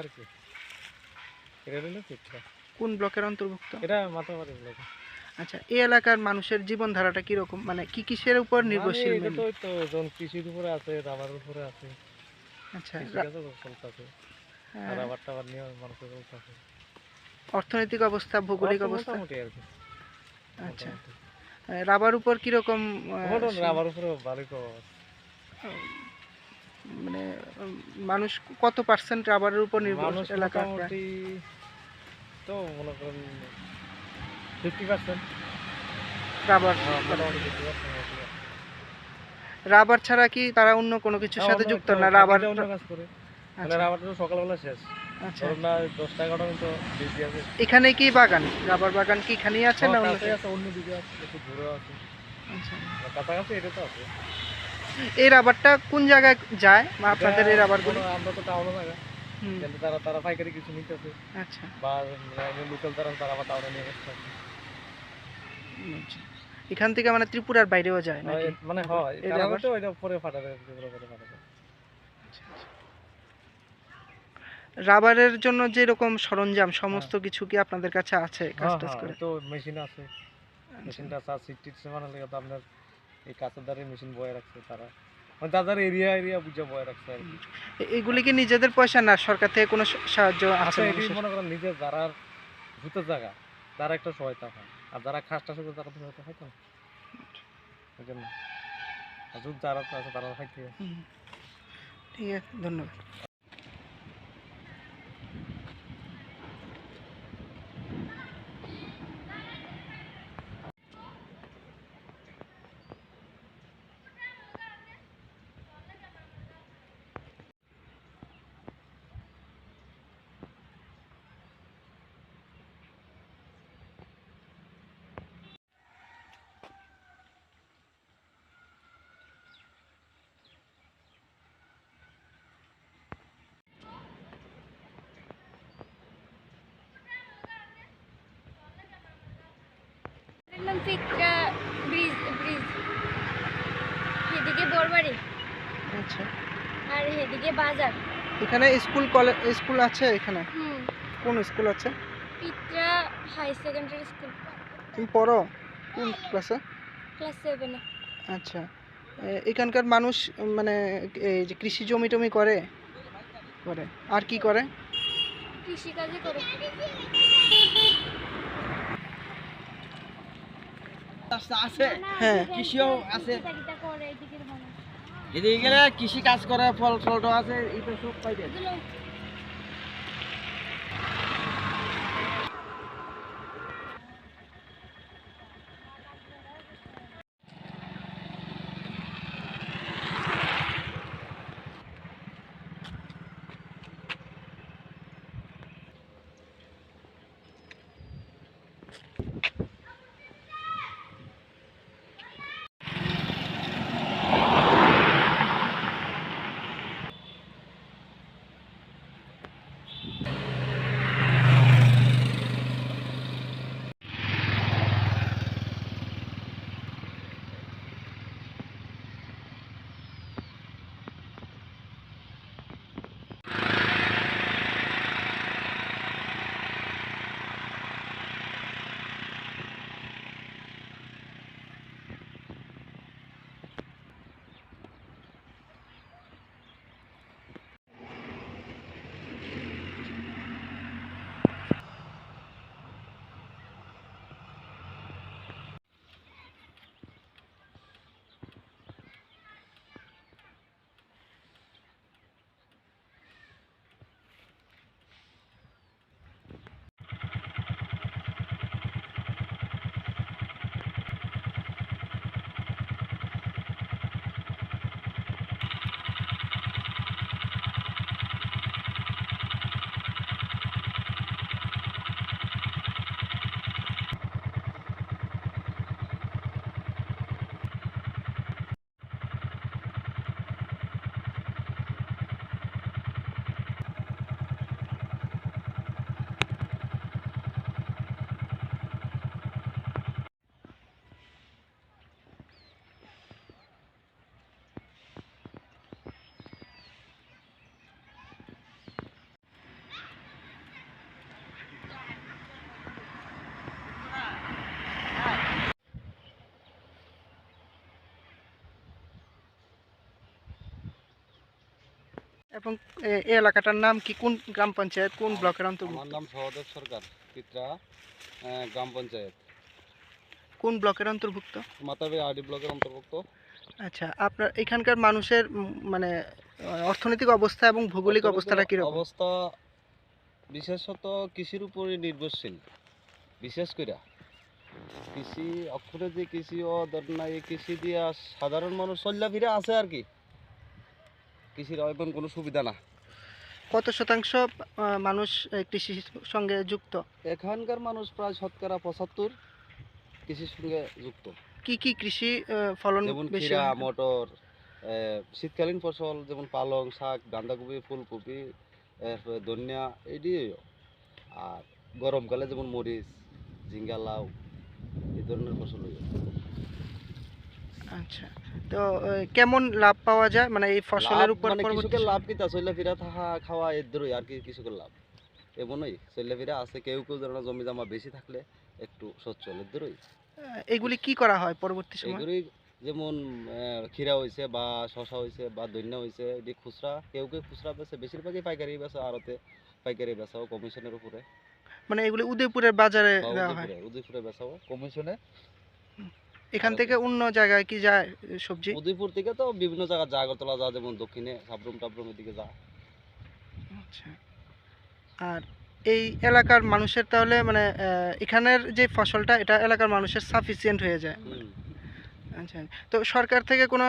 আর কি? এটা হলো পিঁপড়া কোন ব্লকের অন্তর্ভুক্ত? এটা মাথামারি ব্লকে। আচ্ছা এই এলাকার মানুষের জীবনধারাটা কীরকম? মানে কি কিসের উপর নির্ভরশীল এটা তো? তো যখন কৃষির উপরে আছে রাবারের উপরে আছে। আচ্ছা চলতেছে। হ্যাঁ, রাবার টাবার নিয়ে মানুষের চলতেছে। অর্থনৈতিক অবস্থা ভৌগোলিক অবস্থা? মোটামুটি আর কি। আচ্ছা। রাবার উপর কীরকম রাবার উপরে ভালোই মানে মানুষ কত পার্সেন্ট রাবারের উপর নির্ভর এলাকা তো মনে করেন ফিফটি পার্সেন্ট রাবার মোটামুটি ফিফটি পার্সেন্ট রাবার ছাড়া কি তারা অন্য কোনো কিছুর সাথে যুক্ত না? রাবার অন্য কাজ করে। মানে আচ্ছা, রাবারটা তো সকালবেলা শেষ। আচ্ছা। না দশটা এগারোটা আছে। এখানে কি বাগান? রাবার বাগান কি এখানেই আছে না অন্য অন্য দিকে আছে একটু দূরে আছে। আচ্ছা। কাছাকাছি এটা তো আছে। এই রাবারটা কোন জায়গায় যায়? বা আপনাদের এই রাবারগুলো? আমরা তো টাউনে হুম, কিন্তু তারা তারা পাইকারি কিছু নিতেছে। আচ্ছা। বা লোকাল তারা তারা আবার টাউনে নিয়ে গেছে আচ্ছা। এখান থেকে মানে ত্রিপুরার বাইরেও যায় নাকি? মানে হয়। রাবার? তো ওইটা পরে ফাটাবে পরে পরে ফাটাবে। আচ্ছা, আচ্ছা। রাবারের জন্য যে রকম সরঞ্জাম সমস্ত কিছু কি আপনাদের কাছে আছে? কাজ হ্যাঁ, টাজ হ্যাঁ, করে? তো মেশিন আছে। মেশিনটা চার সিট টিট বানালে তো আপনার এই কাঁচের দ্বারে মেশিন বয়ে রাখছে তারা। মানে এরিয়া এরিয়া বুঝে বয়ে রাখছে আর কি। এগুলি কি নিজেদের পয়সা না সরকার থেকে কোনো সাহায্য আছে আচ্ছা এটি মানুষের? মনে করেন নিজের যারা ভূতের জায়গা তারা একটা সহায়তা হয়। আর যারা খাস টাস আছে তারা তো সহায়তা হয় তো। না। জন্য। আর যারা আছে তারা খাইতে ঠিক আছে ধন্যবাদ। ফিকরা ব্রিজ ব্রিজ। এদিকে বড়বাড়ি আচ্ছা। আর এদিকে বাজার। এখানে স্কুল কলেজ স্কুল আছে এখানে? হুম। কোন স্কুল আছে? Pitra high secondary school. তুমি পড়ো? কোন ক্লাসে? ক্লাস সেভেনে। আচ্ছা। এখানকার মানুষ মানে এই যে কৃষি জমি টমি করে? করে। আর কি করে? কৃষিকাজই করে। আছে হ্যাঁ। কৃষিও আছে এদিকে গেলে কৃষি কাজ করে ফল ফলটো আছে এটা সব পাইবে এবং এই এলাকাটার নাম কি? কোন গ্রাম পঞ্চায়েত? কোন ব্লকের অন্তর্ভুক্ত আমার নাম সহদেব সরকার পিত্রা গ্রাম পঞ্চায়েত। কোন ব্লকের অন্তর্ভুক্ত? মাতাবে আরডি ব্লকের অন্তর্ভুক্ত। আচ্ছা আপনার এখানকার মানুষের মানে অর্থনৈতিক অবস্থা এবং ভৌগোলিক অবস্থাটা কীরকম? অবস্থা বিশেষত কৃষির উপরে নির্ভরশীল বিশেষ করে কৃষি অক্ষরে যে কৃষি ও ধরেন না কৃষি দিয়ে সাধারণ মানুষ চল্লা ফিরে আছে আর কি। কৃষির এখন কোনো সুবিধা না। কত শতাংশ মানুষ কৃষির সঙ্গে যুক্ত? এখানকার মানুষ প্রায় শতকরা পঁচাত্তর কৃষির সঙ্গে যুক্ত। কি কি কৃষি ফলন যেমন মটর শীতকালীন ফসল যেমন পালং শাক বাঁধাকপি ফুলকপি ধনিয়া এটি আর গরমকালে যেমন মরিচ ঝিঙ্গা লাউ এই ধরনের ফসল হইবে। আচ্ছা। তো কেমন লাভ পাওয়া যায়? মানে এই ফসলের উপর মানে কৃষকের লাভ কিতা চল্লা ফিরা থাকা খাওয়া এর আর কি কৃষকের লাভ? এমনই চল্লা ফিরা আছে কেউ কেউ ধরো জমি জমা বেশি থাকলে একটু সচ্ছল এর এগুলি কি করা হয় পরবর্তী সময়? এগুলি যেমন খিরা হয়েছে বা শশা হয়েছে বা ধনিয়া হয়েছে এটি খুচরা কেউ কেউ খুচরা বেচে বেশিরভাগই পাইকারি বেচা আড়তে পাইকারি বেচাও কমিশনের উপরে। মানে এগুলি উদয়পুরের বাজারে দেওয়া হয়? উদয়পুরে বেচাও কমিশনে এখান থেকে অন্য জায়গায় কি যায় সবজি? উদয়পুর থেকে তো বিভিন্ন জায়গা যা আগরতলা যা যেমন দক্ষিণে সাবরুম টাবরুম এদিকে যা আচ্ছা। আর এই এলাকার মানুষের তাহলে মানে এখানের যে ফসলটা এটা এলাকার মানুষের সাফিসিয়েন্ট হয়ে যায়। আচ্ছা তো সরকার থেকে কোনো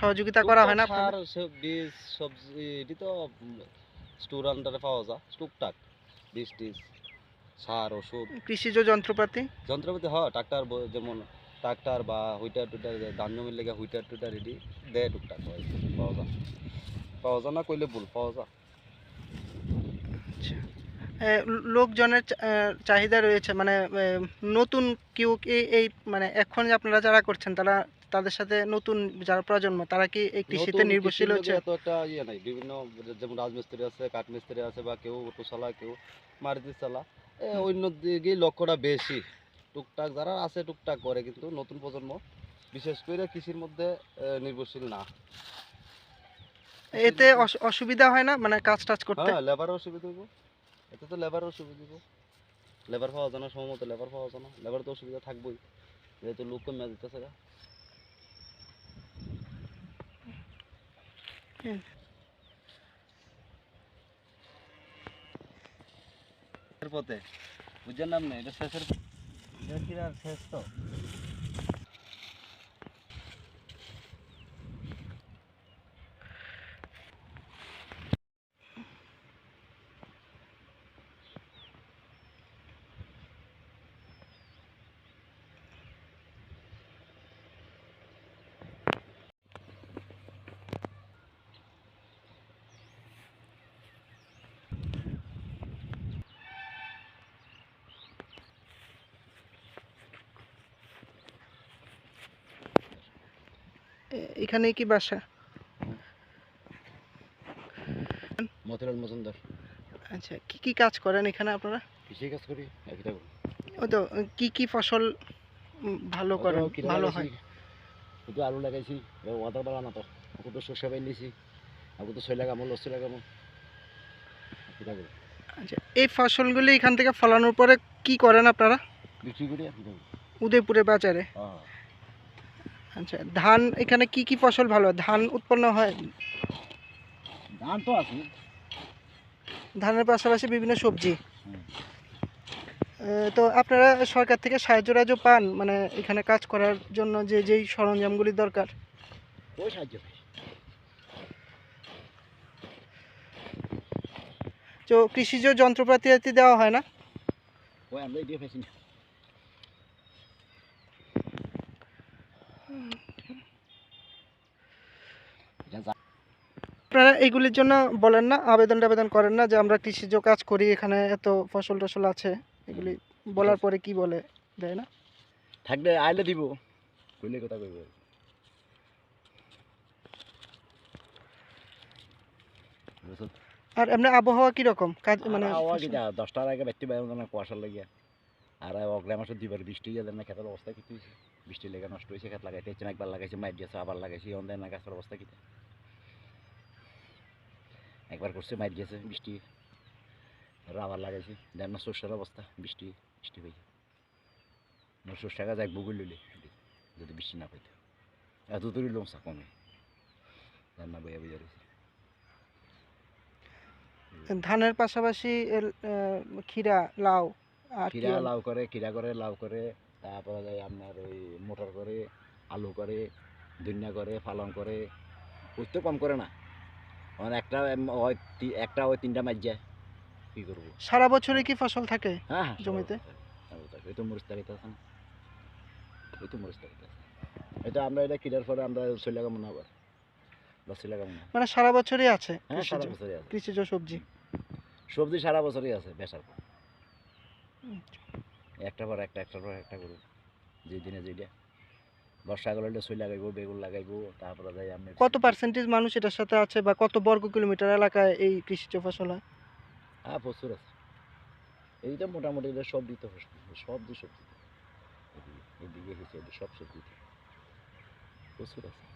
সহযোগিতা করা হয় না? সার সব বীজ সবজি এটি তো স্টোর আন্ডারে পাওয়া যায় টুকটাক। বীজ টিজ সার ওষুধ। কৃষিজ যন্ত্রপাতি? যন্ত্রপাতি হয় ট্রাক্টর যেমন ট্রাক্টর বা হুইটার টুইটার ধান জমির লেগে হুইটার টুইটার রেডি দেয় টুকটাক হয়। পাওয়া যায়। পাওয়া যায় না কইলে ভুল পাওয়া যায়। আচ্ছা। লোকজনের চাহিদা রয়েছে মানে নতুন কেউ কি এই মানে এখন আপনারা যারা করছেন তারা তাদের সাথে নতুন যারা প্রজন্ম তারা কি এই কৃষিতে নির্ভরশীল হচ্ছে? এত একটা ইয়ে নাই। বিভিন্ন যেমন রাজমিস্ত্রি আছে কাঠমিস্ত্রি আছে বা কেউ অটো চালা কেউ মারুতি চালা অন্য দিকে লক্ষ্যটা বেশি। টুকটাক যারা আছে টুকটাক করে কিন্তু নতুন প্রজন্ম বিশেষ করে কৃষির মধ্যে নির্ভরশীল না। এতে অস- অসুবিধা হয় না? মানে কাজ টাজ করতে? হ্যাঁ লেবারের অসুবিধা হইব। এতে তো লেবারের অসুবিধা হইব। লেবার পাওয়া যায় না সময় মতো লেবার পাওয়া যায় না। লেবার তো অসুবিধা থাকবেই। যেহেতু লোক কমে যেতেছে গা। পথে। বুঝছেন নাম না এটা শেষের এটা শেষ তো এ- এখানেই কি বাসা? মতিলাল মজুমদার। আচ্ছা কি কি কাজ করেন এখানে আপনারা? কৃষি কাজ করি ও তো কি কি ফসল ভালো করেন ভালো হয়? শুধু আলু লাগাইছি ওয়াটার বালা না তো আকৌ তো শস্য পাই নিছি আকৌ তো লাগামো লস লাগামো আচ্ছা এই ফসলগুলি এখান থেকে ফলানোর পরে কি করেন আপনারা? বিক্রি করি আর কিটা উদয়পুরে বাজারে? হ্যাঁ। আচ্ছা ধান এখানে কি কি ফসল ভালো? ধান উৎপন্ন হয়? ধান তো আছে। ধানের পাশাপাশি বিভিন্ন সবজি। তো আপনারা সরকার থেকে সাহায্য রাজ্য পান? মানে এখানে কাজ করার জন্য যে যেই সরঞ্জামগুলি দরকার? ওই সাহায্য তো কৃষিজ যন্ত্রপাতি দেওয়া হয় না? ওই আমরা এদিকে পাইছি না আপনারা এইগুলির জন্য বলেন না আবেদন টাবেদন করেন না যে আমরা কৃষিজ কাজ করি এখানে এত ফসল টসল আছে। এগুলি বলার পরে কি বলে দেয় না? থাকলে আইলে দিব। কইলে কথা কইব। আর এমনি আবহাওয়া কীরকম? কাজ মানে দশটার আগে ব্যক্তি বাইরে না কুয়াশার লাগিয়া আর অগ্রাম মাসে দুইবার বৃষ্টি যাদের না, খেতের অবস্থা কি হয়েছে বৃষ্টি লেগে নষ্ট হয়েছে খেত লাগাইতে একবার লাগাইছে, মাইট দিয়েছে আবার লাগাইছে অন্ধায় না, গাছের অবস্থা কিটা একবার করছে মাইর গেছে, বৃষ্টি। আবার লাগাইছে, দেন না, শস্যের অবস্থা, বৃষ্টি বৃষ্টি হয়েছে শস্য গাছ এক বগুল লইলে, যদি বৃষ্টি না পাইতো। এত দূরে লোমসা কমে দেন না, বইয়া বইয়া রয়েছে ধানের পাশাপাশি খিরা, লাউ আর কি খিরা লাউ করে খিরা করে লাউ করে তারপরে যায় আপনার ওই মোটর করে আলু করে ধনিয়া করে পালং করে তো কম করে না। মানে একটা একটা ওই তিনটা মাছ যায়। কী করব? সারা বছরে কি ফসল থাকে হ্যাঁ হ্যাঁ জমিতে? ওই তো মরিচ তারিতে আছে না? ওই তো মরিচ আছে। এটা আমরা এটা কিনার পরে আমরা চলে লাগাবো না আবার। মানে সারা বছরই আছে হ্যাঁ সারা বছরই আছে। কৃষিজ সবজি? সবজি সারা বছরই আছে বেচার পর। একটা পর একটা একটার পর একটা করে যে দিনে যেটা বর্ষাকাল হলে সই লাগাইবো বেগুন লাগাইবো তারপরে যাই আমি কত পার্সেন্টেজ মানুষ এটার সাথে আছে বা কত বর্গ কিলোমিটার এলাকায় এই কৃষিজ ফসল হয়? হ্যাঁ প্রচুর আছে। এইটা মোটামুটি এটা সব দিতে ফসল সব দিয়ে সবজি। এদিকে হয়েছে সব সবজিতে প্রচুর আছে।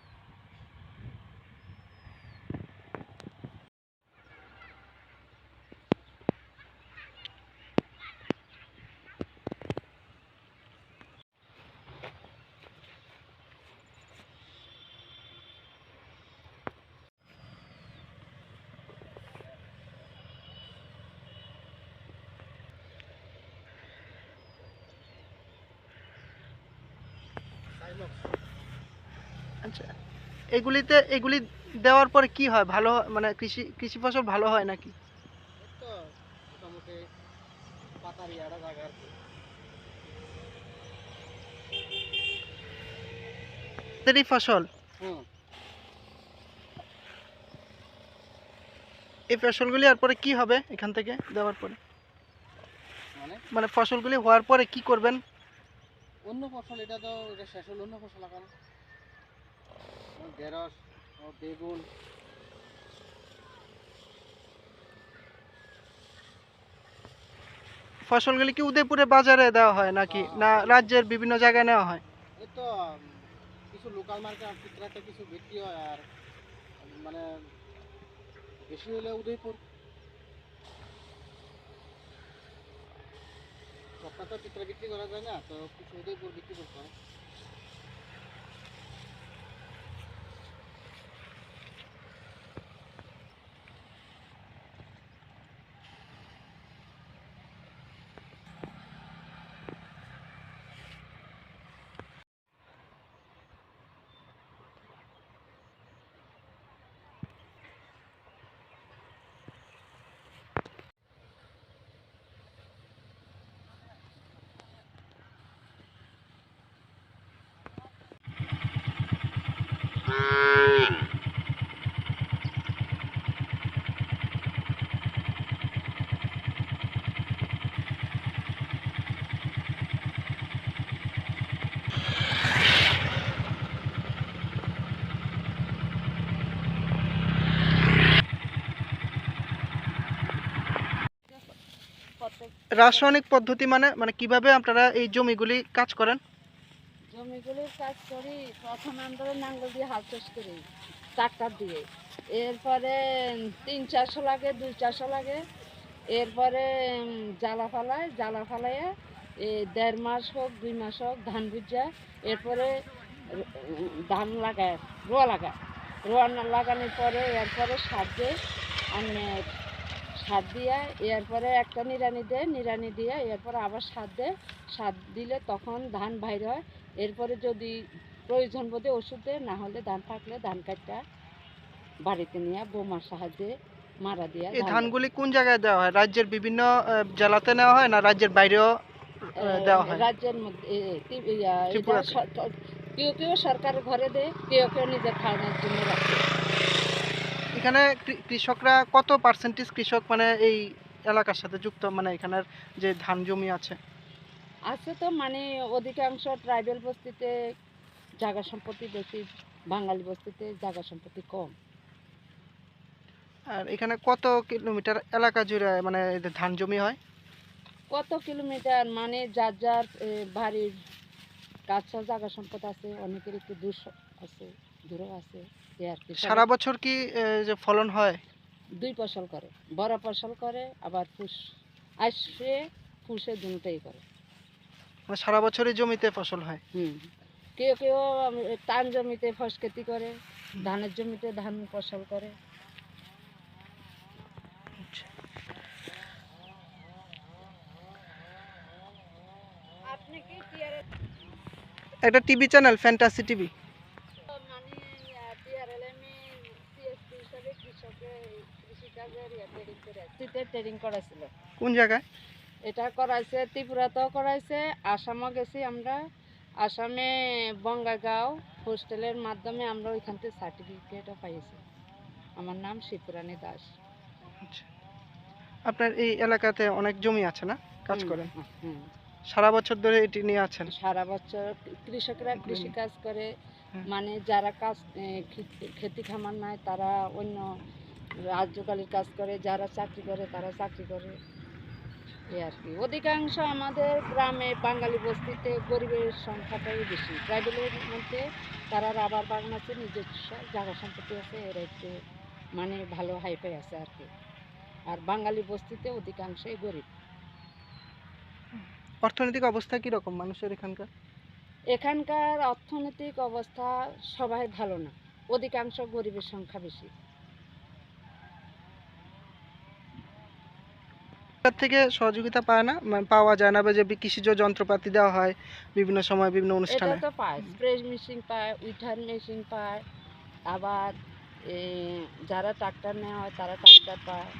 আচ্ছা এগুলিতে এগুলি দেওয়ার পরে কি হয়? ভালো মানে কৃষি কৃষি ফসল ভালো হয় নাকি? ফসল? এই ফসলগুলি আর পরে কি হবে এখান থেকে দেওয়ার পরে? মানে? মানে ফসলগুলি হওয়ার পরে কি করবেন? অন্য ফসল এটা তো এটা শেষ হলো অন্য ফসল লাগানো ঢেঁড়স বেগুন। ফসলগুলি কি উদয়পুরে বাজারে দেওয়া হয় নাকি? না রাজ্যের বিভিন্ন জায়গায় নেওয়া হয়? এই তো কিছু লোকাল মার্কেট চিত্রাতে কিছু বিক্রি হয় আর মানে বেশি হলে উদয়পুর। সবটা তো চিত্রা বিক্রি করা যায় না তো কিছু উদয়পুর বিক্রি করতে হয়। রাসায়নিক পদ্ধতি মানে মানে কীভাবে আপনারা এই জমিগুলি কাজ করেন? কাজ করি, প্রথমে আমরা নাঙ্গল দিয়ে হাল চাষ করি, ট্রাক্টর দিয়ে। এরপরে তিন চারশো লাগে, দুই চারশো লাগে। এরপরে জ্বালা ফালায়, জ্বালা ফালাইয়া দেড় মাস হোক, দুই মাস হোক, ধান বুঝা, এরপরে ধান লাগায়, রোয়া লাগায়। রোয়া লাগানোর পরে, এরপরে সার দেয় আর সার দিয়া, এরপরে একটা নিড়ানি দেয়, নিড়ানি দিয়ে এরপরে আবার সার দেয়। সার দিলে তখন ধান বাইর হয় এরপরে যদি প্রয়োজন বোধে ওষুধ দেয় না হলে ধান থাকলে ধান কাটটা বাড়িতে নিয়ে বোমার সাহায্যে মারা দিয়ে এই ধানগুলি কোন জায়গায় দেওয়া হয়? রাজ্যের বিভিন্ন জেলাতে নেওয়া হয় না রাজ্যের বাইরেও দেওয়া হয়? রাজ্যের কেউ কেউ সরকারের ঘরে দেয় কেউ কেউ নিজের খাওয়ানোর জন্য রাখে। এখানে কৃষকরা কত পার্সেন্টেজ কৃষক মানে এই এলাকার সাথে যুক্ত? মানে এখানের যে ধান জমি আছে? আছে তো মানে অধিকাংশ ট্রাইবেল বস্তিতে জায়গা সম্পত্তি বেশি বাঙালি বস্তিতে জায়গা সম্পত্তি কম। আর এখানে কত কিলোমিটার এলাকা জুড়ে মানে ধান জমি হয়? কত কিলোমিটার মানে যার যার বাড়ির কাছে জায়গা সম্পদ আছে অনেকের একটু দূর আছে দূরও আছে এই আর কি। সারা বছর কি যে ফলন হয়? দুই ফসল করে বড় ফসল করে আবার ফুস আসে ফুসে দুটাই করে। মানে সারা বছরই জমিতে ফসল হয়। হুম। কেউ কেউ টান জমিতে ফস খেতি করে ধানের জমিতে ধান ফসল করে। আপনি কি টিআরএল একটা টিভি চ্যানেল ফ্যান্টাসি টিভি। মানে করাছিল কোন জায়গায়? এটা করাইছে ত্রিপুরাতেও করাইছে আসামও গেছি আমরা। আসামে বঙ্গাগাঁও হোস্টেলের মাধ্যমে আমরা ওইখান থেকে সার্টিফিকেটও পাইছি আমার নাম শিবরানী দাস। আচ্ছা। আপনার এই এলাকাতে অনেক জমি আছে না? কাজ করেন। সারা বছর ধরে এটি নিয়ে আছেন? সারা বছর কৃষকরা কৃষি কাজ করে মানে যারা কাজ খেতি খামার নাই তারা অন্য রাজ্যকালীর কাজ করে যারা চাকরি করে তারা চাকরি করে। এই আর কি। অধিকাংশ আমাদের গ্রামে বাঙালি বস্তিতে গরিবের সংখ্যাটাই বেশি। ট্রাইবেলের মধ্যে তারা রাবার বাগান আছে নিজস্ব জায়গা সম্পত্তি আছে এরা একটু মানে ভালো হাইফাই আছে আর কি। আর বাঙালি বস্তিতে অধিকাংশই গরিব। অর্থনৈতিক অবস্থা কি রকম মানুষের এখানকার? এখানকার অর্থনৈতিক অবস্থা সবাই ভালো না। অধিকাংশ গরিবের সংখ্যা বেশি। থেকে সহযোগিতা পায় না মানে পাওয়া যায় না বা যে কৃষিজ যন্ত্রপাতি দেওয়া হয় বিভিন্ন সময় বিভিন্ন এটা অনুষ্ঠানে। তো পায় স্প্রে মেশিন পায় উইঠার মেশিন পায় আবার এই যারা ট্রাক্টর নেওয়া হয় তারা ট্রাক্টর পায়।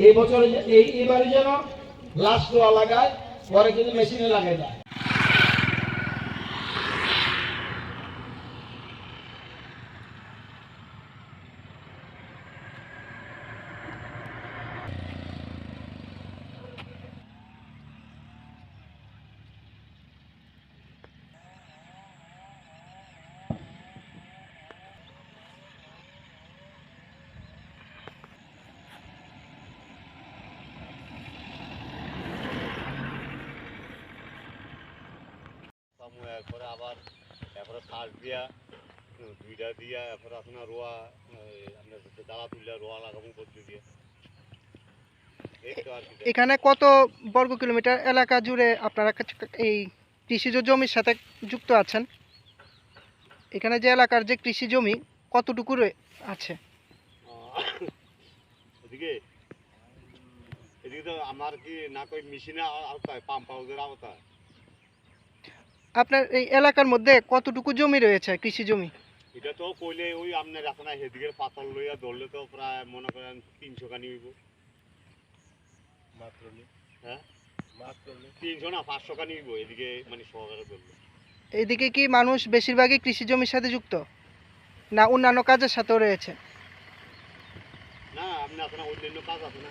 এই বছরে এই এবারে যেন লাস্ট লাগায় পরে কিন্তু মেশিনে লাগাই দেয় পামু এরপরে আবার এরপরে সার দিয়া দুইটা দিয়া এরপরে আপনার রোয়া আপনার দালা তুললে রোয়া লাগাবো বদলে দিয়ে। এখানে কত বর্গ কিলোমিটার এলাকা জুড়ে আপনারা এই কৃষিজ জমির সাথে যুক্ত আছেন? এখানে যে এলাকার যে কৃষি জমি কতটুকু আছে? এদিকে তো আমার কি না কই মেশিনে আওতায় পাম্প হাউসের আওতায়? আপনার এই এলাকার মধ্যে কতটুকু জমি রয়েছে কৃষি জমি? এটা তো কইলে ওই আপনার আপনার সেদিকের পাতল লইয়া ধরলে তো প্রায় মনে করেন তিনশো কানি হইব। মাত্র হ্যাঁ? মাত্র তিনশো না পাঁচশো কানি হইব এদিকে মানে সহকারে ধরলে। এদিকে কি মানুষ বেশিরভাগই কৃষি জমির সাথে যুক্ত? না অন্যান্য কাজের সাথেও রয়েছে? না আপনি আপনার অন্যান্য কাজ আছে না।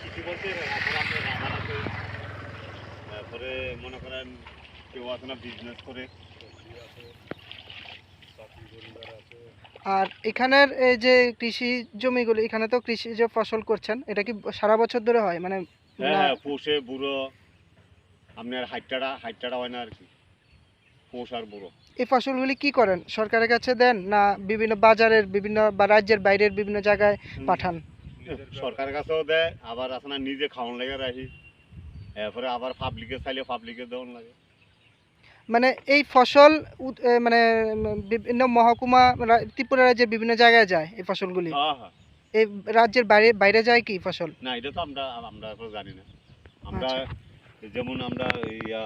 কৃষি বলতে তারপরে আপনার তারপরে মনে করেন কেউ আছে না বিজনেস করে। আর এখানের এই যে কৃষি জমিগুলো এখানে তো কৃষি যে ফসল করছেন এটা কি সারা বছর ধরে হয়? মানে হ্যাঁ হ্যাঁ পোষে বুড়ো। আপনার হাইটটাটা হাইটটাটা হয় না আর কি। পোষ আর বুড়ো। এই ফসলগুলি কি করেন? সরকারের কাছে দেন না বিভিন্ন বাজারের বিভিন্ন বা রাজ্যের বাইরের বিভিন্ন জায়গায় পাঠান? সরকারের কাছেও দেয় আবার আপনার নিজে খাওয়ান লেগে রাখি এরপরে আবার পাবলিকে চাইলে পাবলিকে দেওয়ান লাগে। মানে এই ফসল মানে বিভিন্ন মহকুমা ত্রিপুরা রাজ্যের বিভিন্ন জায়গায় যায় এই ফসলগুলি? এই রাজ্যের বাইরে বাইরে যায় কি ফসল? না এটা তো আমরা আমরা জানি না। আমরা আচ্ছা। যেমন আমরা ইয়া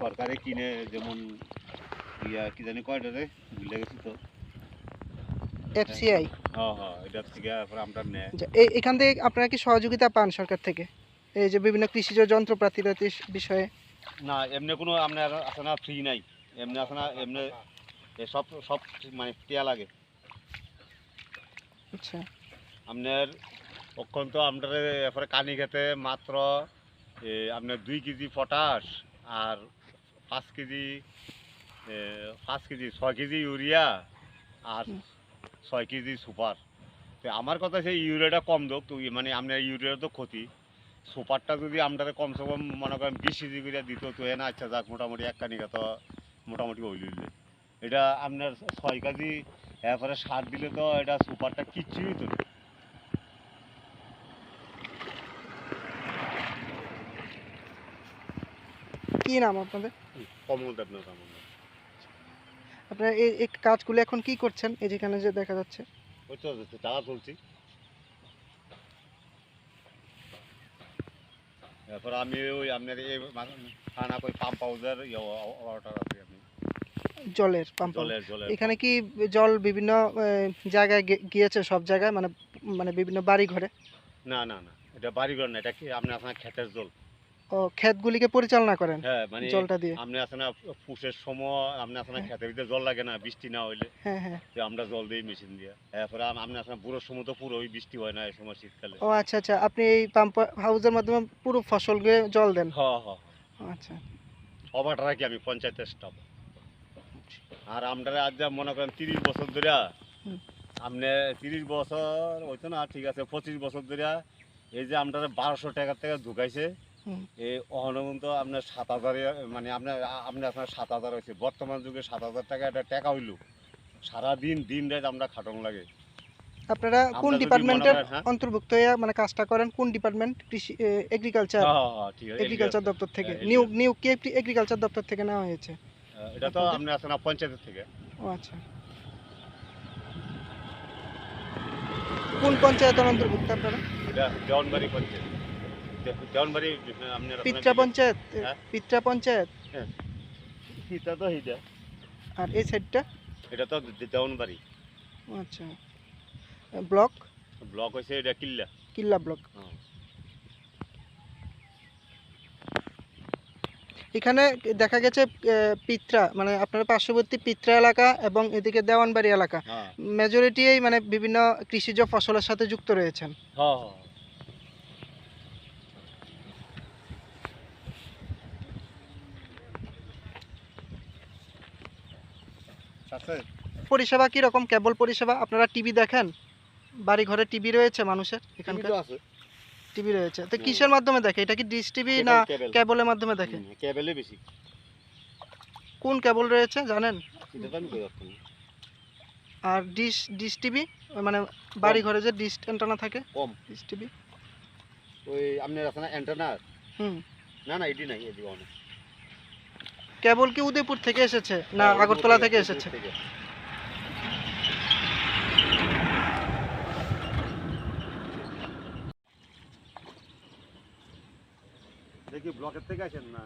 সরকারে কিনে যেমন ইয়া কি জানি কয়টা রে? ভুলে গেছি তো। এফসিআই? হ্যাঁ হ্যাঁ এটা থেকে আমরা নেয়। এখান থেকে আপনারা কি সহযোগিতা পান সরকার থেকে? এই যে বিভিন্ন কৃষিজ যন্ত্রপাতির বিষয়ে? না এমনি কোনো আপনার আছে না ফ্রি নাই। এমনি আছে না এমনি সব সব মানে টিয়া লাগে। আচ্ছা। আপনার অত্যন্ত আপনার এরপরে কানি খেতে মাত্র এ, আপনার দুই কেজি পটাশ আর পাঁচ কেজি পাঁচ কেজি ছয় কেজি ইউরিয়া আর ছয় কেজি সুপার। তো আমার কথা সেই ইউরিয়াটা কম দোক তো মানে আপনার ইউরিয়া তো ক্ষতি। সুপারটা যদি আপনারা কমসে কম মনে করেন বিশ কেজি করে দিত তো না আচ্ছা যাক মোটামুটি এক কানি তো মোটামুটি হইল এটা আপনার ছয় কেজি এরপরে সার দিলে তো এটা সুপারটা কিচ্ছুই তো না। কি নাম আপনাদের? কমল দেবনাথ আমার। নাম। আপনারা এই কাজগুলো এখন কি করছেন? এই যেখানে যে দেখা যাচ্ছে। ওই তো টাকা তুলছি এরপর আমি ওই আপনার এই খানা কই পাম্প হাউসের অর্ডার আছে আমি। জলের পাম্প এখানে কি জল বিভিন্ন জায়গায় গিয়েছে সব জায়গায়? মানে মানে বিভিন্ন বাড়ি ঘরে না না না। এটা বাড়ি ঘর না এটা কি আপনি আপনার ক্ষেতের জল? ও ক্ষেতগুলিকে পরিচালনা করেন হ্যাঁ মানে জলটা দিয়ে। আপনি আছে না পুষের সময় আপনি আছে না ক্ষেতের ভিতরে জল লাগে না বৃষ্টি না হইলে। হ্যাঁ হ্যাঁ। আমরা জল দিই মেশিন দিয়ে। আপনি আছে না বুড়োর সময় তো পুরো বৃষ্টি হয় না এই সময় শীতকালে। ও আচ্ছা আচ্ছা। আপনি এই পাম্প মাধ্যমে পুরো ফসলকে জল দেন? হ্যাঁ হ্যাঁ আচ্ছা। অবাট রাখি আমি পঞ্চায়েতের স্টাফ আর আমরা আজ যা মনে করেন তিরিশ বছর ধরে আপনি তিরিশ বছর হইতো না ঠিক আছে পঁচিশ বছর ধরে এই যে আমরা বারোশো টাকার থেকে ঢুকাইছে এই অহনবন্ত আপনার সাত হাজারে মানে আপনার আপনার আপনার সাত হাজার হয়েছে। বর্তমান যুগে সাত হাজার টাকা একটা টাকা হইল। সারাদিন দিন রাত আমরা খাটন লাগে। আপনারা কোন ডিপার্টমেন্টের মনে হ্যাঁ? অন্তর্ভুক্ত হয়ে মানে কাজটা করেন কোন ডিপার্টমেন্ট? কৃষি এগ্রিকালচার হ্যাঁ, হ্যাঁ, ঠিক আছে এগ্রিকালচার দপ্তর থেকে। হ্যাঁ, নিয়োগ নিয়োগ কি এগ্রিকালচার দপ্তর থেকে নেওয়া হয়েছে? হ্যাঁ, এটা তো আপনি আছে না পঞ্চায়েতের থেকে। ও আচ্ছা। কোন পঞ্চায়েতের অন্তর্ভুক্ত আপনারা? এটা দেওয়ানবাড়ি পঞ্চায়েত। দেওয়ানবাড়ি আপনার পিত্রা পঞ্চায়েত হ্যাঁ? পিত্রা পঞ্চায়েত? এটা তো এইটা আর এই সাইডটা? এটা তো দেওয়ানবাড়ি। আচ্ছা। ব্লক? ব্লক হয়েছে এটা কিল্লা। কিল্লা ব্লক। হ্যাঁ। এখানে দেখা গেছে পিত্রা মানে আপনার পার্শ্ববর্তী পিত্রা এলাকা এবং এদিকে দেওয়ানবাড়ি এলাকা। হ্যাঁ। মেজরিটিই মানে বিভিন্ন কৃষিজ ফসলের সাথে যুক্ত রয়েছেন। হ্যাঁ। পরিষেবা কি রকম কেবল পরিষেবা? আপনারা টিভি দেখেন? বাড়ি ঘরে টিভি রয়েছে মানুষের এখানকার? টিভি রয়েছে। তো। কিসের মাধ্যমে দেখে? এটা কি ডিশ টিভি না কেবল। কেবলের মাধ্যমে দেখে? কেবলে বেশি। কোন কেবল রয়েছে জানেন। আর ডিশ ডিশ টিভি? মানে বাড়ি ঘরে যে ডিশ অ্যান্টেনা থাকে? কম। Dish TV? ওই আপনার আছে না অ্যান্টেনার হুম। না না এটি নাই এটি অনেক। কেবল কি উদয়পুর থেকে এসেছে? না আগরতলা থেকে এসেছে। দেখি ব্লকের থেকে আছেন না?